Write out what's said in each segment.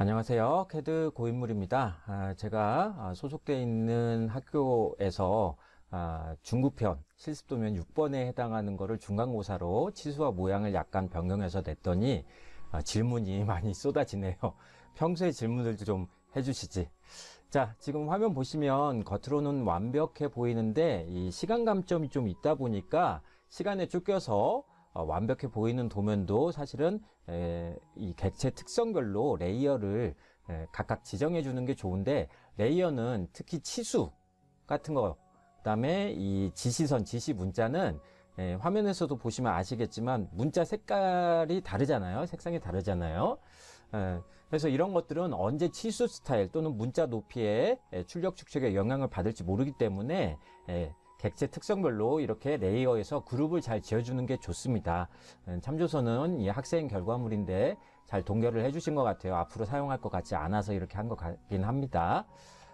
안녕하세요. 캐드 고인물입니다. 아, 제가 아, 소속돼 있는 학교에서 아, 중급편 실습도면 6번에 해당하는 거를 중간고사로 치수와 모양을 약간 변경해서 냈더니 아, 질문이 많이 쏟아지네요. 평소에 질문들도 좀 해주시지. 자, 지금 화면 보시면 겉으로는 완벽해 보이는데 이 시간 감점이 좀 있다 보니까 시간에 쫓겨서 어, 완벽해 보이는 도면도 사실은 에, 이 객체 특성별로 레이어를 에, 각각 지정해 주는 게 좋은데 레이어는 특히 치수 같은 거 그다음에 이 지시선 지시 문자는 에, 화면에서도 보시면 아시겠지만 문자 색깔이 다르잖아요. 색상이 다르잖아요. 에, 그래서 이런 것들은 언제 치수 스타일 또는 문자 높이에 에, 출력 축적에 영향을 받을지 모르기 때문에 에, 객체 특성별로 이렇게 레이어에서 그룹을 잘 지어주는 게 좋습니다. 음, 참조서는 이 학생 결과물인데 잘 동결을 해주신 것 같아요. 앞으로 사용할 것 같지 않아서 이렇게 한 것 같긴 합니다.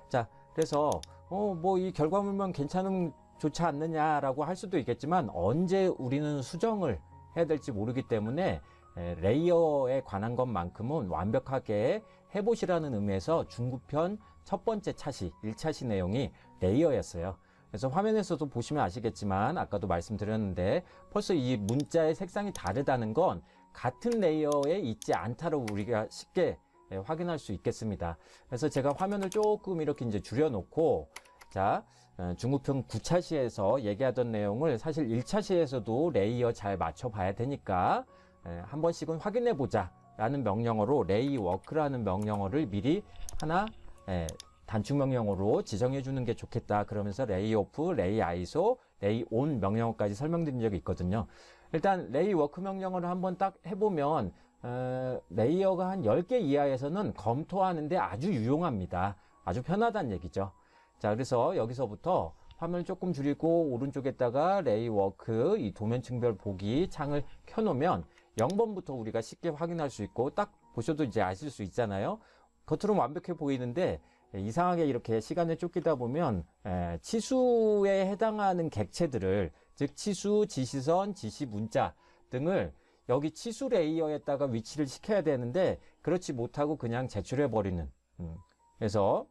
자, 그래서 어, 뭐 이 결과물만 괜찮으면 좋지 않느냐라고 할 수도 있겠지만 언제 우리는 수정을 해야 될지 모르기 때문에 에, 레이어에 관한 것만큼은 완벽하게 해보시라는 의미에서 중급편 첫 번째 차시, 1차시 내용이 레이어였어요. 그래서 화면에서도 보시면 아시겠지만 아까도 말씀드렸는데 벌써 이 문자의 색상이 다르다는 건 같은 레이어에 있지 않다고 우리가 쉽게 예, 확인할 수 있겠습니다. 그래서 제가 화면을 조금 이렇게 이제 줄여놓고 자 어, 중급형 9차 시에서 얘기하던 내용을 사실 1차 시에서도 레이어 잘 맞춰봐야 되니까 예, 한 번씩은 확인해 보자 라는 명령어로 레이워크라는 명령어를 미리 하나 예, 단축 명령어로 지정해 주는 게 좋겠다 그러면서 레이오프, 레이아이소, 레이온 명령어까지 설명드린 적이 있거든요. 일단 레이워크 명령어를 한번 딱 해보면 어, 레이어가 한 10개 이하에서는 검토하는데 아주 유용합니다. 아주 편하다는 얘기죠. 자 그래서 여기서부터 화면을 조금 줄이고 오른쪽에다가 레이워크 이 도면층별 보기 창을 켜놓으면 0번부터 우리가 쉽게 확인할 수 있고 딱 보셔도 이제 아실 수 있잖아요. 겉으로는 완벽해 보이는데 이상하게 이렇게 시간에 쫓기다 보면 에, 치수에 해당하는 객체들을 즉 치수, 지시선, 지시 문자 등을 여기 치수 레이어에다가 위치를 시켜야 되는데 그렇지 못하고 그냥 제출해 버리는 음. 그래서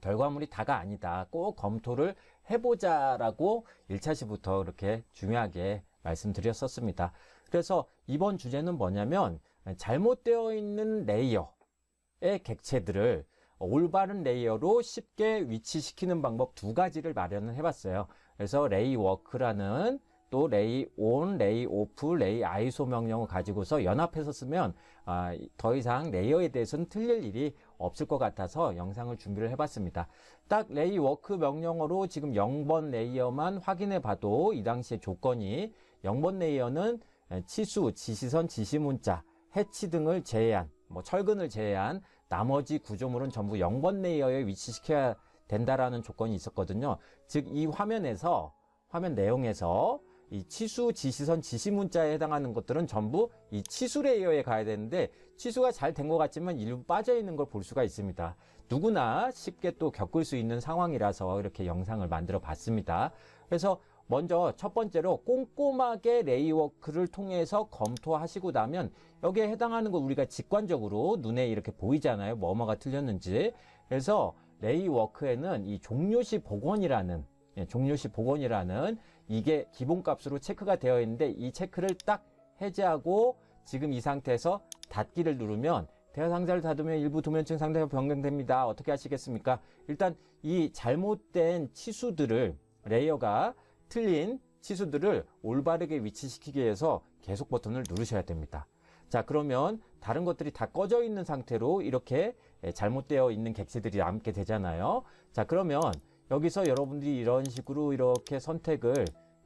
결과물이 다가 아니다. 꼭 검토를 해보자 라고 1차시부터 이렇게 중요하게 말씀드렸었습니다. 그래서 이번 주제는 뭐냐면 잘못되어 있는 레이어의 객체들을 올바른 레이어로 쉽게 위치시키는 방법 두 가지를 마련을 해봤어요. 그래서 레이 워크라는 또 레이 온, 레이 오프, 레이 아이소 명령을 가지고서 연합해서 쓰면 아, 더 이상 레이어에 대해서는 틀릴 일이 없을 것 같아서 영상을 준비를 해봤습니다. 딱 레이 워크 명령어로 지금 0번 레이어만 확인해 봐도 이 당시의 조건이 0번 레이어는 치수, 지시선, 지시문자, 해치 등을 제외한 뭐 철근을 제외한 나머지 구조물은 전부 0번 레이어에 위치시켜야 된다라는 조건이 있었거든요. 즉 이 화면에서 화면 내용에서 이 치수, 지시선, 지시문자에 해당하는 것들은 전부 이 치수 레이어에 가야 되는데 치수가 잘 된 것 같지만 일부 빠져 있는 걸 볼 수가 있습니다. 누구나 쉽게 또 겪을 수 있는 상황이라서 이렇게 영상을 만들어 봤습니다. 그래서 먼저 첫 번째로 꼼꼼하게 레이워크를 통해서 검토하시고 나면 여기에 해당하는 거 우리가 직관적으로 눈에 이렇게 보이잖아요. 뭐뭐가 틀렸는지. 그래서 레이워크에는 이 종료시 복원이라는 예, 종료시 복원이라는 이게 기본값으로 체크가 되어 있는데 이 체크를 딱 해제하고 지금 이 상태에서 닫기를 누르면 대화 상자를 닫으면 일부 도면층 상태가 변경됩니다. 어떻게 하시겠습니까? 일단 이 잘못된 치수들을 레이어가 틀린 치수들을 올바르게 위치시키기 위해서 계속 버튼을 누르셔야 됩니다. 자 그러면 다른 것들이 다 꺼져 있는 상태로 이렇게 잘못되어 있는 객체들이 남게 되잖아요. 자 그러면 여기서 여러분들이 이런 식으로 이렇게 선택을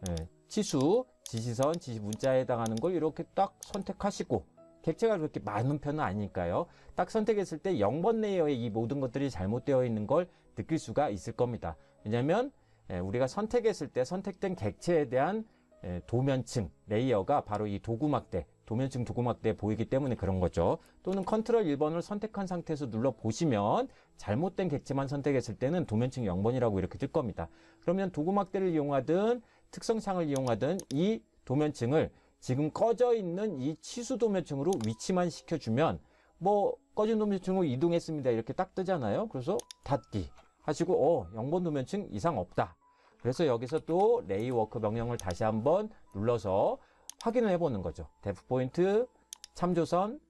예, 치수, 지시선, 지시 문자에 해당하는 걸 이렇게 딱 선택하시고 객체가 그렇게 많은 편은 아니니까요. 딱 선택했을 때 0번 레이어에 이 모든 것들이 잘못되어 있는 걸 느낄 수가 있을 겁니다. 왜냐하면 예, 우리가 선택했을 때 선택된 객체에 대한 예, 도면층 레이어가 바로 이 도구막대 도면층 도구막대에 보이기 때문에 그런 거죠. 또는 컨트롤 1번을 선택한 상태에서 눌러 보시면 잘못된 객체만 선택했을 때는 도면층 0번이라고 이렇게 뜰 겁니다. 그러면 도구막대를 이용하든 특성창을 이용하든 이 도면층을 지금 꺼져 있는 이 치수 도면층으로 위치만 시켜주면 뭐 꺼진 도면층으로 이동했습니다. 이렇게 딱 뜨잖아요. 그래서 닫기 하시고 어 0번 도면층 이상 없다. 그래서 여기서 또 레이워크 명령을 다시 한번 눌러서 확인을 해보는 거죠. 데프 포인트, 참조선,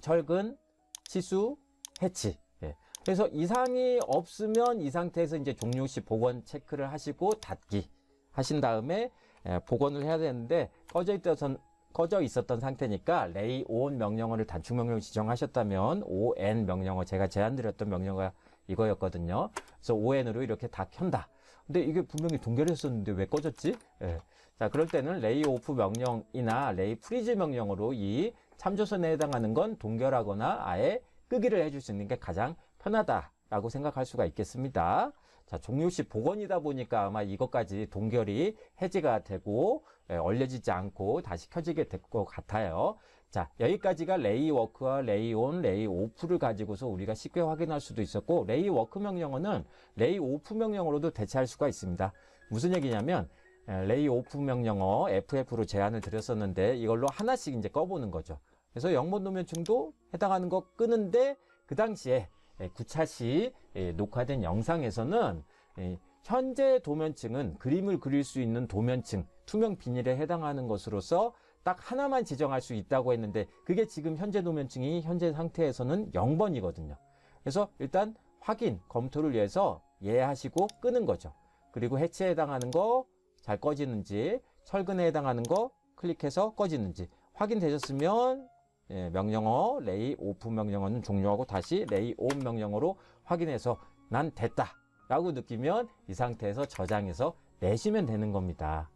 철근, 치수, 해치. 예. 그래서 이상이 없으면 이 상태에서 이제 종료 시 복원 체크를 하시고 닫기 하신 다음에 예, 복원을 해야 되는데 꺼져 있던 꺼져 있었던 상태니까 레이 on 명령어를 단축 명령 지정하셨다면 on 명령어 제가 제안 드렸던 명령어가 이거였거든요. 그래서 on으로 이렇게 다 켠다. 근데 이게 분명히 동결 했었는데 왜 꺼졌지? 예. 자, 그럴 때는 레이 오프 명령이나 레이 프리즈 명령으로 이 참조선에 해당하는 건 동결하거나 아예 끄기를 해줄 수 있는 게 가장 편하다라고 생각할 수가 있겠습니다. 자, 종료 시 복원이다 보니까 아마 이것까지 동결이 해제가 되고 예, 얼려지지 않고 다시 켜지게 될 것 같아요. 자, 여기까지가 레이 워크와 레이 온, 레이 오프를 가지고서 우리가 쉽게 확인할 수도 있었고, 레이 워크 명령어는 레이 오프 명령어로도 대체할 수가 있습니다. 무슨 얘기냐면, 에, 레이 오프 명령어 FF로 제안을 드렸었는데, 이걸로 하나씩 이제 꺼보는 거죠. 그래서 0번 도면층도 해당하는 거 끄는데, 그 당시에 9차 시 예, 녹화된 영상에서는 예, 현재 도면층은 그림을 그릴 수 있는 도면층, 투명 비닐에 해당하는 것으로서 딱 하나만 지정할 수 있다고 했는데 그게 지금 현재 도면층이 현재 상태에서는 0번이거든요. 그래서 일단 확인, 검토를 위해서 예하시고 끄는 거죠. 그리고 해체에 해당하는 거 잘 꺼지는지, 철근에 해당하는 거 클릭해서 꺼지는지 확인되셨으면 예, 명령어 레이 오프 명령어는 종료하고 다시 레이 온 명령어로 확인해서 난 됐다 라고 느끼면 이 상태에서 저장해서 내시면 되는 겁니다.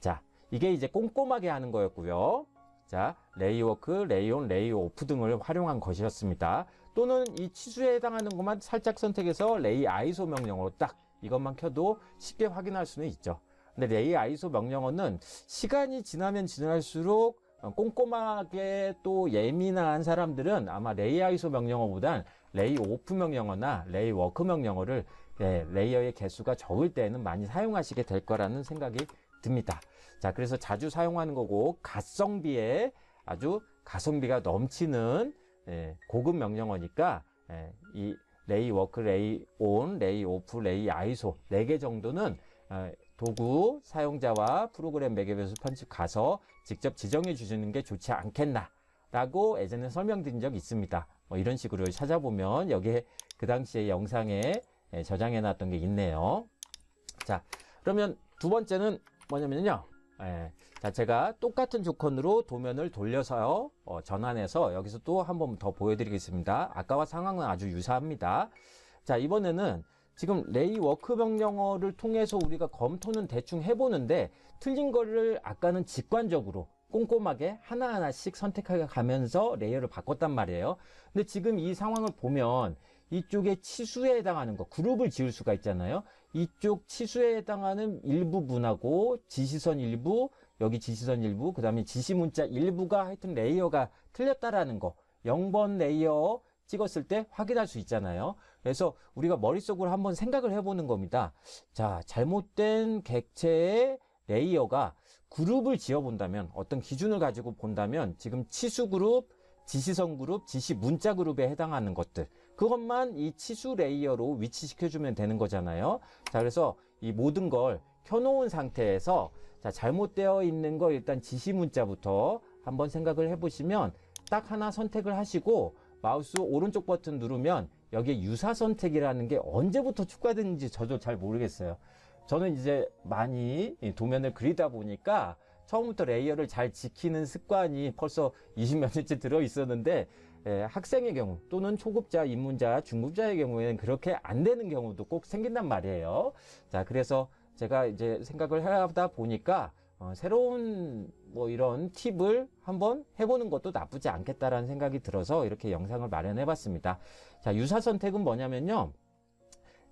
자, 이게 이제 꼼꼼하게 하는 거였고요. 자, 레이워크, 레이온, 레이오프 등을 활용한 것이었습니다. 또는 이 치수에 해당하는 것만 살짝 선택해서 레이 아이소 명령어로 딱 이것만 켜도 쉽게 확인할 수는 있죠. 근데 레이 아이소 명령어는 시간이 지나면 지날수록 꼼꼼하게 또 예민한 사람들은 아마 레이 아이소 명령어보단 레이 오프 명령어나 레이 워크 명령어를 예, 레이어의 개수가 적을 때는 많이 사용하시게 될 거라는 생각이 듭니다. 자, 그래서 자주 사용하는 거고 가성비에 아주 가성비가 넘치는 예, 고급 명령어니까 예, 이 레이 워크, 레이 온, 레이 오프, 레이 아이소 네개 정도는 어, 도구 사용자와 프로그램 매개별수 편집 가서 직접 지정해 주시는 게 좋지 않겠나 라고 예전에 설명드린 적이 있습니다. 뭐 이런 식으로 찾아보면 여기에 그 당시에 영상에 예, 저장해 놨던 게 있네요. 자, 그러면 두 번째는 뭐냐면요. 예, 자, 제가 똑같은 조건으로 도면을 돌려서 어, 전환해서 여기서 또 한 번 더 보여드리겠습니다. 아까와 상황은 아주 유사합니다. 자, 이번에는 지금 레이 워크 명령어를 통해서 우리가 검토는 대충 해보는데 틀린 거를 아까는 직관적으로 꼼꼼하게 하나하나씩 선택해 가면서 레이어를 바꿨단 말이에요. 근데 지금 이 상황을 보면 이쪽에 치수에 해당하는 거 그룹을 지을 수가 있잖아요. 이쪽 치수에 해당하는 일부분하고 지시선 일부, 여기 지시선 일부, 그 다음에 지시 문자 일부가 하여튼 레이어가 틀렸다라는 거. 0번 레이어 찍었을 때 확인할 수 있잖아요. 그래서 우리가 머릿속으로 한번 생각을 해보는 겁니다. 자, 잘못된 객체의 레이어가 그룹을 지어본다면, 어떤 기준을 가지고 본다면, 지금 치수 그룹, 지시선 그룹, 지시 문자 그룹에 해당하는 것들. 그것만 이 치수 레이어로 위치시켜주면 되는 거잖아요. 자, 그래서 이 모든 걸 켜놓은 상태에서 자, 잘못되어 있는 거 일단 지시 문자부터 한번 생각을 해보시면 딱 하나 선택을 하시고 마우스 오른쪽 버튼 누르면 여기에 유사 선택이라는 게 언제부터 추가됐는지 저도 잘 모르겠어요. 저는 이제 많이 이 도면을 그리다 보니까 처음부터 레이어를 잘 지키는 습관이 벌써 20몇 년째 들어 있었는데 예, 학생의 경우 또는 초급자, 입문자, 중급자의 경우에는 그렇게 안 되는 경우도 꼭 생긴단 말이에요. 자, 그래서 제가 이제 생각을 하다 보니까 어, 새로운 뭐 이런 팁을 한번 해보는 것도 나쁘지 않겠다라는 생각이 들어서 이렇게 영상을 마련해 봤습니다. 자, 유사 선택은 뭐냐면요.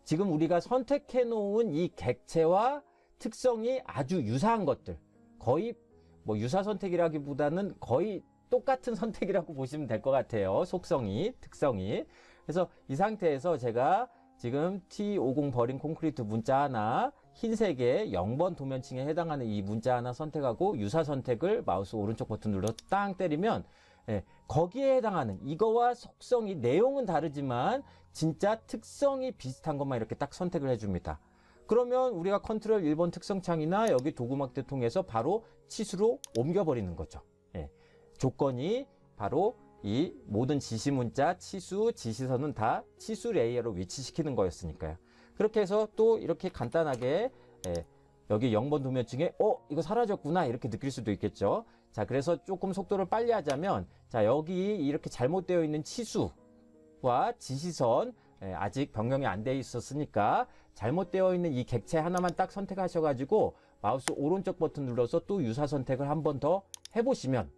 지금 우리가 선택해 놓은 이 객체와 특성이 아주 유사한 것들. 거의 뭐 유사 선택이라기보다는 거의 똑같은 선택이라고 보시면 될 것 같아요. 속성이, 특성이. 그래서 이 상태에서 제가 지금 T50 버린 콘크리트 문자 하나, 흰색의 0번 도면층에 해당하는 이 문자 하나 선택하고 유사 선택을 마우스 오른쪽 버튼 눌러 땅 때리면 예, 거기에 해당하는 이거와 속성이 내용은 다르지만 진짜 특성이 비슷한 것만 이렇게 딱 선택을 해줍니다. 그러면 우리가 컨트롤 1번 특성창이나 여기 도구막대 통해서 바로 치수로 옮겨버리는 거죠. 예, 조건이 바로 이 모든 지시 문자, 치수, 지시선은 다 치수 레이어로 위치시키는 거였으니까요. 그렇게 해서 또 이렇게 간단하게 예, 여기 0번 도면층에 어 이거 사라졌구나 이렇게 느낄 수도 있겠죠. 자 그래서 조금 속도를 빨리 하자면 자 여기 이렇게 잘못되어 있는 치수와 지시선 예, 아직 변경이 안 돼 있었으니까 잘못되어 있는 이 객체 하나만 딱 선택하셔가지고 마우스 오른쪽 버튼 눌러서 또 유사 선택을 한 번 더 해보시면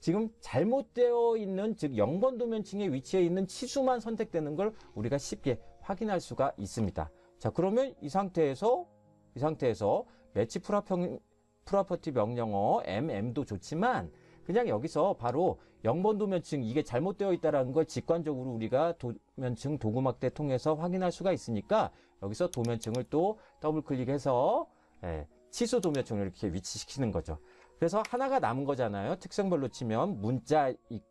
지금 잘못되어 있는 즉 0번 도면층에 위치해 있는 치수만 선택되는 걸 우리가 쉽게 확인할 수가 있습니다. 자 그러면 이 상태에서 이 상태에서 매치 프라평, 프라퍼티 명령어 mm도 좋지만 그냥 여기서 바로 0번 도면층 이게 잘못되어 있다는 걸 직관적으로 우리가 도면층 도구막대 통해서 확인할 수가 있으니까 여기서 도면층을 또 더블 클릭해서 예, 치수 도면층을 이렇게 위치시키는 거죠. 그래서 하나가 남은 거잖아요. 특성별로 치면 문자 이-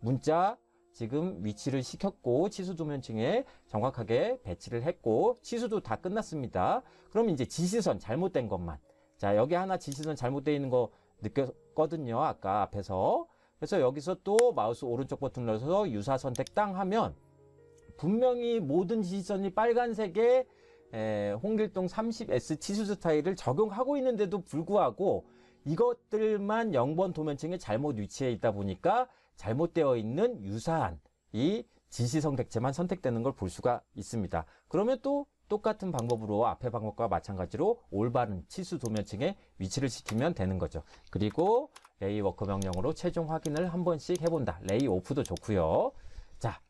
문자 지금 위치를 시켰고 치수 도면층에 정확하게 배치를 했고 치수도 다 끝났습니다. 그럼 이제 지시선 잘못된 것만 자 여기 하나 지시선 잘못되어 있는 거 느꼈거든요. 아까 앞에서 그래서 여기서 또 마우스 오른쪽 버튼 눌러서 유사 선택 땅 하면 분명히 모든 지시선이 빨간색에 에, 홍길동 30S 치수 스 타일을 적용하고 있는데도 불구하고 이것들만 0번 도면층에 잘못 위치해 있다 보니까 잘못되어 있는 유사한 이 지시선 객체만 선택되는 걸 볼 수가 있습니다. 그러면 또 똑같은 방법으로 앞의 방법과 마찬가지로 올바른 치수 도면층에 위치를 시키면 되는 거죠. 그리고 레이 워크 명령으로 최종 확인을 한 번씩 해본다. 레이 오프도 좋고요. 자,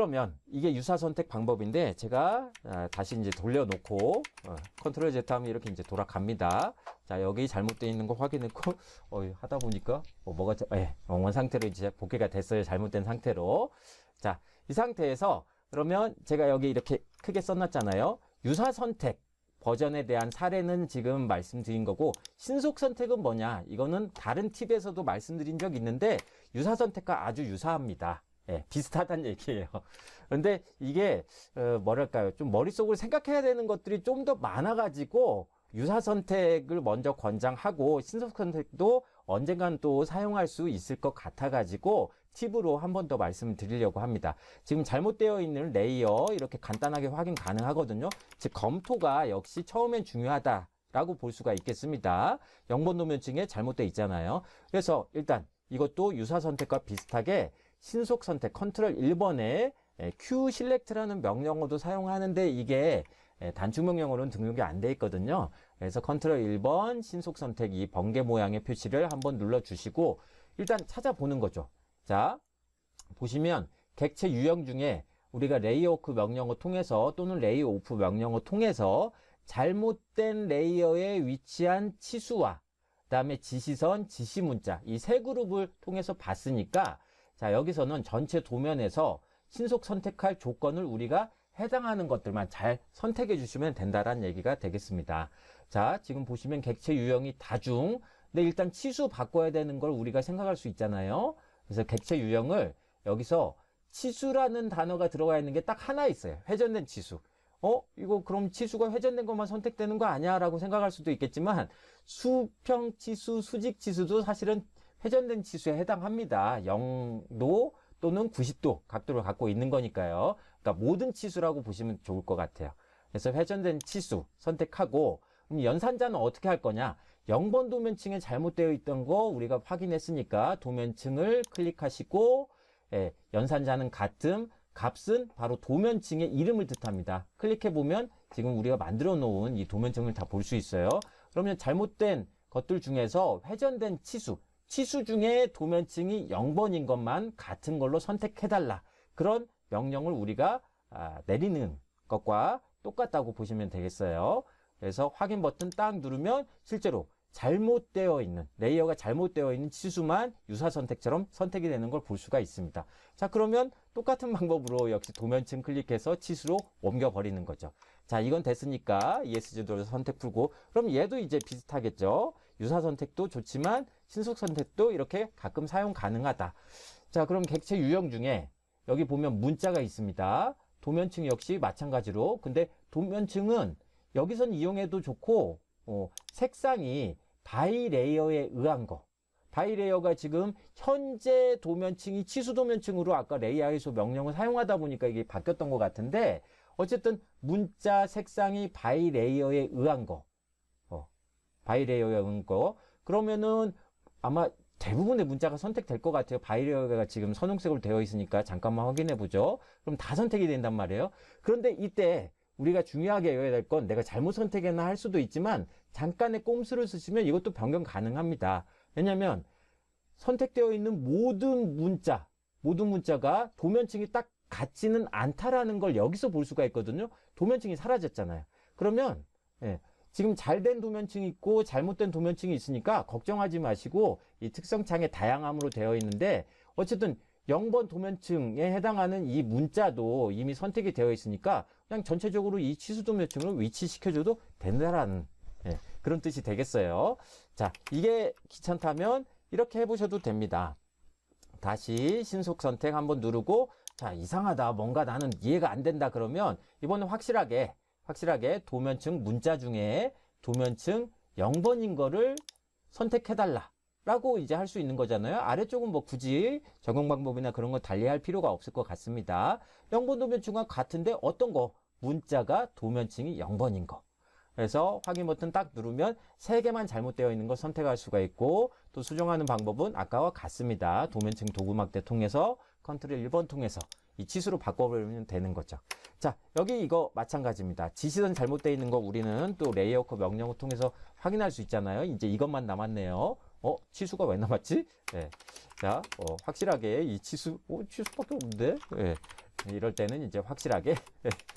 그러면 이게 유사 선택 방법인데 제가 아, 다시 이제 돌려놓고 어, 컨트롤 Z 하면 이렇게 이제 돌아갑니다. 자 여기 잘못되어 있는 거 확인했고 어, 하다 보니까 뭐 뭐가 자- 예, 엉원 상태로 이제 복귀가 됐어요. 잘못된 상태로 자 이 상태에서 그러면 제가 여기 이렇게 크게 써놨잖아요. 유사 선택 버전에 대한 사례는 지금 말씀드린 거고 신속 선택은 뭐냐 이거는 다른 팁에서도 말씀드린 적 있는데 유사 선택과 아주 유사합니다. 예, 비슷하다는 얘기예요. 근데 이게 어, 뭐랄까요? 좀 머릿속으로 생각해야 되는 것들이 좀 더 많아가지고 유사 선택을 먼저 권장하고 신속 선택도 언젠간 또 사용할 수 있을 것 같아가지고 팁으로 한 번 더 말씀드리려고 합니다. 지금 잘못되어 있는 레이어 이렇게 간단하게 확인 가능하거든요. 즉 검토가 역시 처음엔 중요하다 라고 볼 수가 있겠습니다. 0번 도면층에 잘못되어 있잖아요. 그래서 일단 이것도 유사 선택과 비슷하게 신속 선택 컨트롤 1번에 Q select,라는 명령어도 사용하는데 이게 예, 단축 명령어로는 등록이 안 돼 있거든요. 그래서 컨트롤 1번 신속 선택 이 번개 모양의 표시를 한번 눌러 주시고 일단 찾아보는 거죠. 자, 보시면 객체 유형 중에 우리가 레이어워크 명령어 통해서 또는 레이오프 명령어 통해서 잘못된 레이어에 위치한 치수와 그다음에 지시선, 지시 문자 이 세 그룹을 통해서 봤으니까 자, 여기서는 전체 도면에서 신속 선택할 조건을 우리가 해당하는 것들만 잘 선택해 주시면 된다라는 얘기가 되겠습니다. 자, 지금 보시면 객체 유형이 다중. 근데 일단 치수 바꿔야 되는 걸 우리가 생각할 수 있잖아요. 그래서 객체 유형을 여기서 치수라는 단어가 들어가 있는 게 딱 하나 있어요. 회전된 치수. 어, 이거 그럼 치수가 회전된 것만 선택되는 거 아니야? 라고 생각할 수도 있겠지만 수평 치수, 수직 치수도 사실은 회전된 치수에 해당합니다. 0도 또는 90도 각도를 갖고 있는 거니까요. 그러니까 모든 치수라고 보시면 좋을 것 같아요. 그래서 회전된 치수 선택하고 그럼 연산자는 어떻게 할 거냐? 0번 도면층에 잘못되어 있던 거 우리가 확인했으니까 도면층을 클릭하시고 예, 연산자는 같음, 값은 바로 도면층의 이름을 뜻합니다. 클릭해 보면 지금 우리가 만들어 놓은 이 도면층을 다 볼 수 있어요. 그러면 잘못된 것들 중에서 회전된 치수, 치수 중에 도면층이 0번인 것만 같은 걸로 선택해달라. 그런 명령을 우리가 아, 내리는 것과 똑같다고 보시면 되겠어요. 그래서 확인 버튼 딱 누르면 실제로 잘못되어 있는 레이어가 잘못되어 있는 치수만 유사 선택처럼 선택이 되는 걸 볼 수가 있습니다. 자 그러면 똑같은 방법으로 역시 도면층 클릭해서 치수로 옮겨 버리는 거죠. 자 이건 됐으니까 ESG도 선택 풀고 그럼 얘도 이제 비슷하겠죠. 유사 선택도 좋지만 신속 선택도 이렇게 가끔 사용 가능하다. 자, 그럼 객체 유형 중에 여기 보면 문자가 있습니다. 도면층 역시 마찬가지로. 근데 도면층은 여기선 이용해도 좋고, 어, 색상이 바이 레이어에 의한 거. 바이 레이어가 지금 현재 도면층이 치수 도면층으로 아까 레이아이소 명령을 사용하다 보니까 이게 바뀌었던 것 같은데, 어쨌든 문자 색상이 바이 레이어에 의한 거. 어, 바이레이어에 의한 거. 그러면은 아마 대부분의 문자가 선택될 것 같아요. 바이레이어가 지금 선홍색으로 되어 있으니까 잠깐만 확인해 보죠. 그럼 다 선택이 된단 말이에요. 그런데 이때 우리가 중요하게 여겨야 될 건 내가 잘못 선택했나 할 수도 있지만 잠깐의 꼼수를 쓰시면 이것도 변경 가능합니다. 왜냐하면 선택되어 있는 모든 문자, 모든 문자가 도면층이 딱 같지는 않다라는 걸 여기서 볼 수가 있거든요. 도면층이 사라졌잖아요. 그러면 예, 지금 잘된 도면층이 있고 잘못된 도면층이 있으니까 걱정하지 마시고 이 특성창에 다양함으로 되어 있는데 어쨌든 0번 도면층에 해당하는 이 문자도 이미 선택이 되어 있으니까 그냥 전체적으로 이 치수 도면층으로 위치시켜줘도 된다라는 예, 그런 뜻이 되겠어요. 자, 이게 귀찮다면 이렇게 해보셔도 됩니다. 다시 신속 선택 한번 누르고 자 이상하다 뭔가 나는 이해가 안 된다 그러면 이번엔 확실하게 확실하게 도면층 문자 중에 도면층 0번인 거를 선택해달라 라고 이제 할 수 있는 거잖아요. 아래쪽은 뭐 굳이 적용 방법이나 그런 거 달리할 필요가 없을 것 같습니다. 0번 도면층과 같은데 어떤 거? 문자가 도면층이 0번인 거. 그래서 확인 버튼 딱 누르면 세 개만 잘못되어 있는 거 선택할 수가 있고 또 수정하는 방법은 아까와 같습니다. 도면층 도구막대 통해서 컨트롤 1번 통해서 이 치수로 바꿔버리면 되는 거죠. 자, 여기 이거 마찬가지입니다. 지시선 잘못되어 있는 거 우리는 또 레이어커 명령을 통해서 확인할 수 있잖아요. 이제 이것만 남았네요. 어, 치수가 왜 남았지? 네. 자, 어, 확실하게 이 치수, 어, 치수밖에 없는데? 예. 이럴 때는 이제 확실하게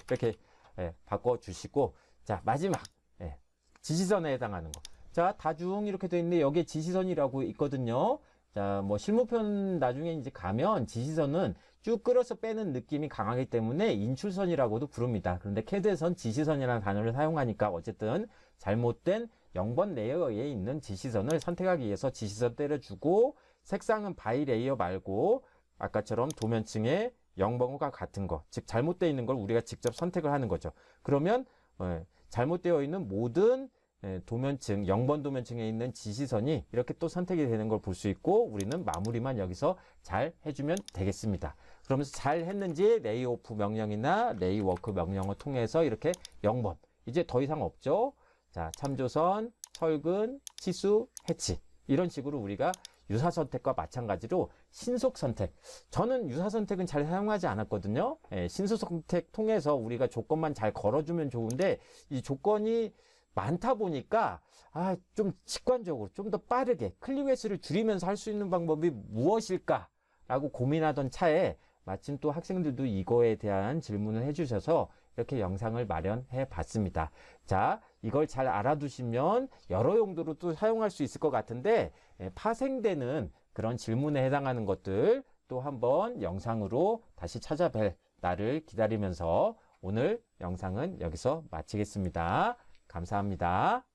이렇게 예, 바꿔주시고 자, 마지막. 예, 지시선에 해당하는 거. 자, 다중 이렇게 돼 있는데 여기에 지시선이라고 있거든요. 자, 뭐 실무편 나중에 이제 가면 지시선은 쭉 끌어서 빼는 느낌이 강하기 때문에 인출선이라고도 부릅니다. 그런데 캐드에선 지시선이라는 단어를 사용하니까 어쨌든 잘못된 0번 레이어에 있는 지시선을 선택하기 위해서 지시선 때려주고 색상은 바이 레이어 말고 아까처럼 도면층에 0번호가 같은 거, 즉 잘못되어 있는 걸 우리가 직접 선택을 하는 거죠. 그러면 예, 잘못되어 있는 모든 예, 도면층, 0번 도면층에 있는 지시선이 이렇게 또 선택이 되는 걸 볼 수 있고 우리는 마무리만 여기서 잘 해주면 되겠습니다. 그러면서 잘 했는지 레이오프 명령이나 레이워크 명령을 통해서 이렇게 0번 이제 더 이상 없죠. 자, 참조선, 철근, 치수, 해치 이런 식으로 우리가 유사 선택과 마찬가지로 신속 선택. 저는 유사 선택은 잘 사용하지 않았거든요. 예, 신속 선택 통해서 우리가 조건만 잘 걸어주면 좋은데 이 조건이 많다 보니까 아, 좀 직관적으로 좀 더 빠르게 클릭 횟수를 줄이면서 할 수 있는 방법이 무엇일까 라고 고민하던 차에 마침 또 학생들도 이거에 대한 질문을 해주셔서 이렇게 영상을 마련해 봤습니다. 자, 이걸 잘 알아두시면 여러 용도로 또 사용할 수 있을 것 같은데 예, 파생되는 그런 질문에 해당하는 것들 또 한번 영상으로 다시 찾아뵐 날을 기다리면서 오늘 영상은 여기서 마치겠습니다. 감사합니다.